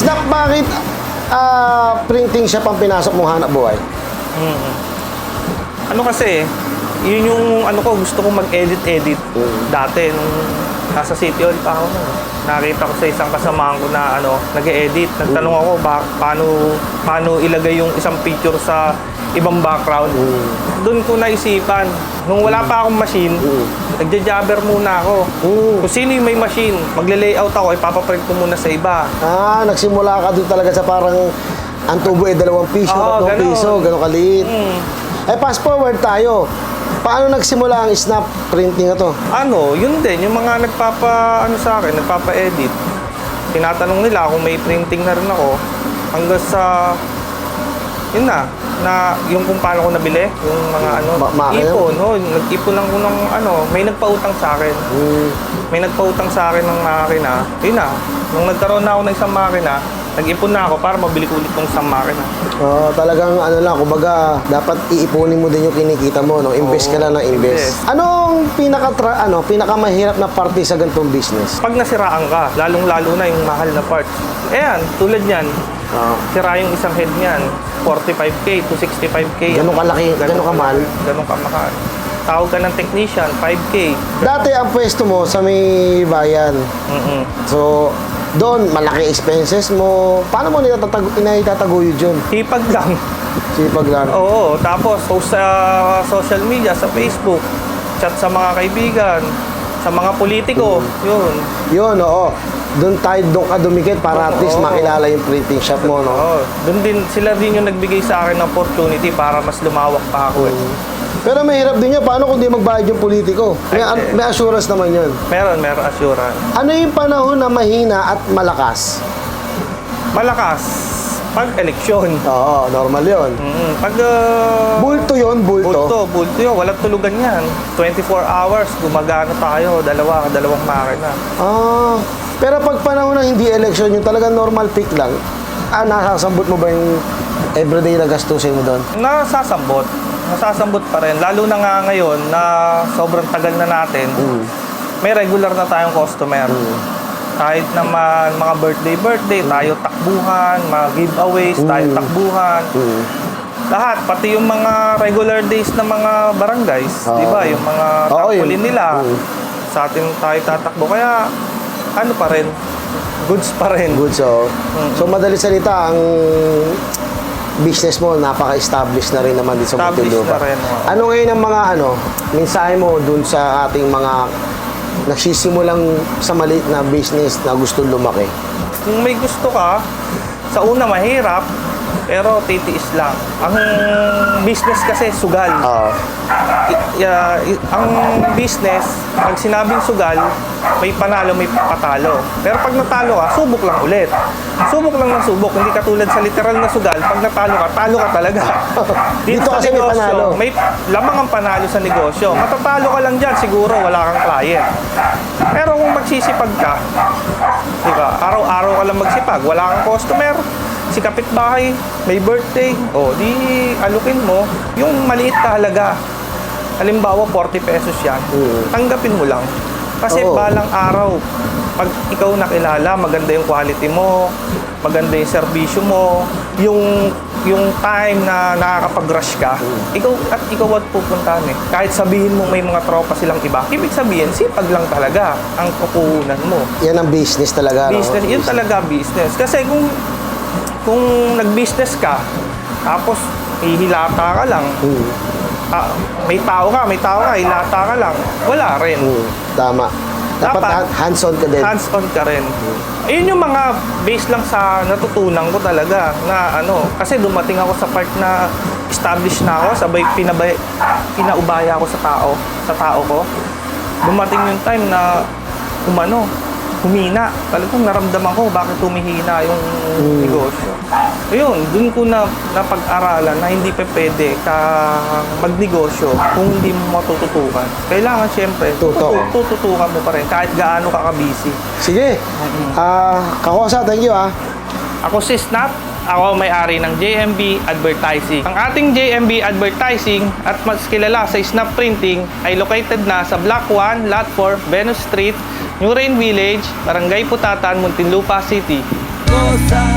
Snap, bakit ah, printing shop ang pinasok mong hanap buhay? Ano kasi, yun yung ano ko, gusto ko mag-edit-edit dati nung nasa City Hall pa ako. nun. Nakita ko sa isang kasamahan ko na ano, nag-edit. Nagtanong ako ba, paano, paano ilagay yung isang picture sa ibang background. Doon ko naisipan. Nung wala pa akong machine, nagja-jabber muna ako. Mm. Kung sino yung may machine, magle-layout ako, ipapaprint ko muna sa iba. Ah, nagsimula ka doon talaga sa parang ang tubo ay dalawang piso, Oo, tatlong piso, gano'ng kaliit. Mm. Eh, fast forward tayo. Paano nagsimula ang snap printing na to? Ano, yun din, yung mga nagpapa, ano sa akin, nagpapa-edit. Tinatanong nila kung may printing na rin ako. Hanggang sa, yun na, na yung kung paano ko nabili, yung mga ano, Ma- ipon, no, nag-ipon lang ko ng ano, may nagpautang sa akin. Hmm. May nagpautang sa akin ng makina. Yun na, nung nagkaroon na ako ng isang makina, nag-ipon na ako para mabili ko ulit ng isang makina. Oh, talagang ano lang, kumbaga dapat iipunin mo din yung kinikita mo, no? Invest ka Oo, lang ng invest. invest. Anong pinaka ano, pinakamahirap na parte sa ganitong business? Pag nasiraan ka, lalong-lalo na yung mahal na parts. Ayan, tulad yan, Ah, sira yung isang head niyan, 45k to 65k. Ganun kalaki, ganun kamahal? Ganun kamahal. Tawag ka ng technician, 5k. dati ang pwesto mo sa may bayan. Mm-mm. So, doon, malaki expenses mo. Paano mo nitatatago, inaitataguyod yun? Hipag lang. Sipag lang. Oo, tapos post sa social media, sa Facebook, chat sa mga kaibigan, sa mga politiko, yun. Yun, oo. Doon tayo, doon ka dumikit para at least Oo. makilala yung printing shop mo, no? Oo, doon din, sila din yung nagbigay sa akin ng opportunity para mas lumawak pa ako. eh. Pero mahirap din yun. Paano kung di magbayad yung politiko? May, Ay, eh. may assurance naman yun. Meron, meron assurance. Ano yung panahon na mahina at malakas? Malakas, pag eleksyon. Oo, normal yun. Mm, pag uh, Bulto yun, bulto. Bulto, bulto yun. Walang tulugan yan. 24 hours, gumagana tayo. Dalawa, dalawang makina. Ah, pero pag panahon na hindi election, yung talagang normal peak lang, ah, nasasambot mo ba yung everyday na gastusin mo doon? Nasasambot. Nasasambot pa rin. Lalo na nga ngayon na sobrang tagal na natin, Mm. may regular na tayong customer. Kahit naman mga birthday-birthday, tayo takbuhan, mga giveaways, tayo Mm. takbuhan. Mm. Lahat, pati yung mga regular days ng mga barangays, Oo. di ba? Yung mga Oo, tangkulin yun. nila, Mm. sa atin tayo tatakbo. Kaya, ano pa rin, goods pa rin. Good, so. So, madali salita, ang business mo, napaka-established na rin naman dito sa Established Muntinlupa. na rin, oo. Ano ngayon ang mga ano, mensahe mo dun sa ating mga nagsisimulang sa maliit na business na gusto lumaki? Kung may gusto ka, sa una mahirap, pero titiis lang. Ang business kasi sugal. Oo. I- ya- i- ang business, pag sinabing sugal, may panalo, may patalo. Pero pag natalo ka, subok lang ulit. Subok lang ng subok. Hindi katulad sa literal na sugal, pag natalo ka, talo ka talaga. Dito sa kasi may panalo. may lamang ang panalo sa negosyo. Matatalo ka lang dyan, siguro wala kang client. Pero kung magsisipag ka, di ba, araw-araw ka lang magsipag, wala kang customer, si kapitbahay, may birthday, o di alukin mo yung maliit na halaga. Halimbawa, 40 pesos yan. Mm. Tanggapin mo lang. Kasi Oo. balang araw, pag ikaw nakilala, maganda yung quality mo, maganda yung serbisyo mo, yung yung time na nakakapag-rush ka, ikaw at ikaw at pupuntahan eh. Kahit sabihin mo may mga tropa silang iba, ibig sabihin, sipag lang talaga ang kukunan mo. Yan ang business talaga. no? Business, yun talaga business. Kasi kung kung nag-business ka, tapos hihilata ka lang, Mm. ah, may tao ka, may tao ka, hilata ka lang, wala rin. Mm. Tama. Dapat, Dapat, han- hands-on ka din. Hands-on ka rin. Ayun yung mga base lang sa natutunan ko talaga na ano, kasi dumating ako sa part na established na ako, sabay pinabay, pinaubaya ako sa tao, sa tao ko. Dumating yung time na umano, humina. Talagang naramdaman ko bakit humihina yung negosyo. Ayun, dun ko na napag-aralan na hindi pa pwede ka magnegosyo kung hindi mo matututukan. Kailangan siyempre, Totoo. tututukan mo pa rin kahit gaano ka ka-busy. Sige. Ah, Kakosa, thank you ah. Ako si Snap, ako may-ari ng JMB Advertising. Ang ating JMB Advertising at mas kilala sa Snap Printing ay located na sa Block 1, Lot 4, Venus Street, New Rain Village, Barangay Putatan, Muntinlupa City. cosa